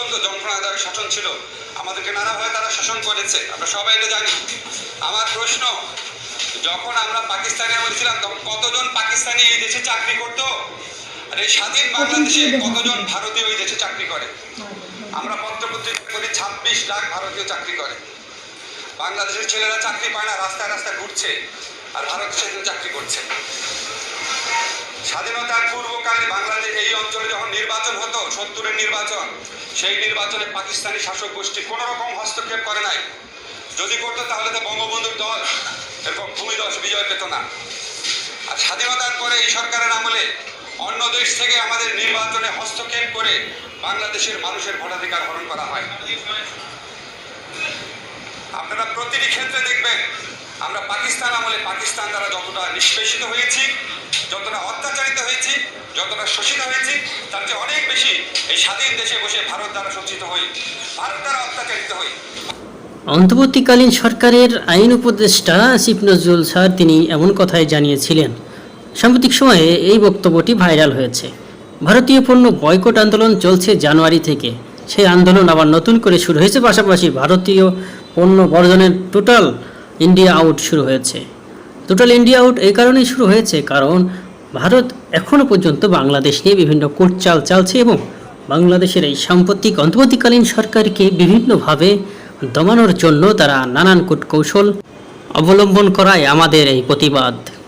অত্যন্ত যন্ত্রণাদায়ক শাসন ছিল। আমাদেরকে নানাভাবে তারা শাসন করেছে। আমরা সবাই এটা জানি। আমার প্রশ্ন যখন আমরা পাকিস্তানে বলছিলাম তখন কতজন পাকিস্তানি এই দেশে চাকরি করতো? আর এই স্বাধীন বাংলাদেশে কতজন ভারতীয় এই দেশে চাকরি করে? আমরা পত্রপত্রিকা করি ছাব্বিশ লাখ ভারতীয় চাকরি করে। বাংলাদেশের ছেলেরা চাকরি পায় না রাস্তায় রাস্তায় ঘুরছে আর ভারত সেখানে চাকরি করছে স্বাধীনতার পূর্বকালে বাংলাদেশ এই অঞ্চলে যখন নির্বাচন হতো, সত্তরের নির্বাচন, সেই নির্বাচনে পাকিস্তানি শাসক গোষ্ঠী কোনো রকম হস্তক্ষেপ করে নাই। যদি করতো তাহলে তো বঙ্গবন্ধুর দল এরকম ভূমিদশ বিজয় পেত না। আর স্বাধীনতার পরে এই সরকারের আমলে অন্য দেশ থেকে আমাদের নির্বাচনে হস্তক্ষেপ করে বাংলাদেশের মানুষের ভোটাধিকার হরণ করা হয়। আপনারা প্রতিটি ক্ষেত্রে দেখবেন, আমরা পাকিস্তান আমলে পাকিস্তান দ্বারা যতটা নিষ্পেষিত হয়েছি, যতটা অত্যাচারিত হয়েছি যতটা শোষিত হয়েছি তার চেয়ে অনেক বেশি অন্তর্বর্তীকালীন সরকারের আইন উপদেষ্টা আসিফ নজরুল স্যার তিনি এমন কথাই জানিয়েছিলেন। সাম্প্রতিক সময়ে এই বক্তব্যটি ভাইরাল হয়েছে। ভারতীয় পণ্য বয়কট আন্দোলন চলছে জানুয়ারি থেকে। সেই আন্দোলন আবার নতুন করে শুরু হয়েছে, পাশাপাশি ভারতীয় পণ্য বর্জনের টোটাল ইন্ডিয়া আউট শুরু হয়েছে। টোটাল ইন্ডিয়া আউট এই কারণেই শুরু হয়েছে, কারণ ভারত এখনও পর্যন্ত বাংলাদেশ নিয়ে বিভিন্ন কোটচাল চালছে এবং বাংলাদেশের এই সাম্প্রতিক অন্তর্বর্তীকালীন সরকারকে বিভিন্নভাবে দমানোর জন্য তারা নানান কূটকৌশল অবলম্বন করায় আমাদের এই প্রতিবাদ।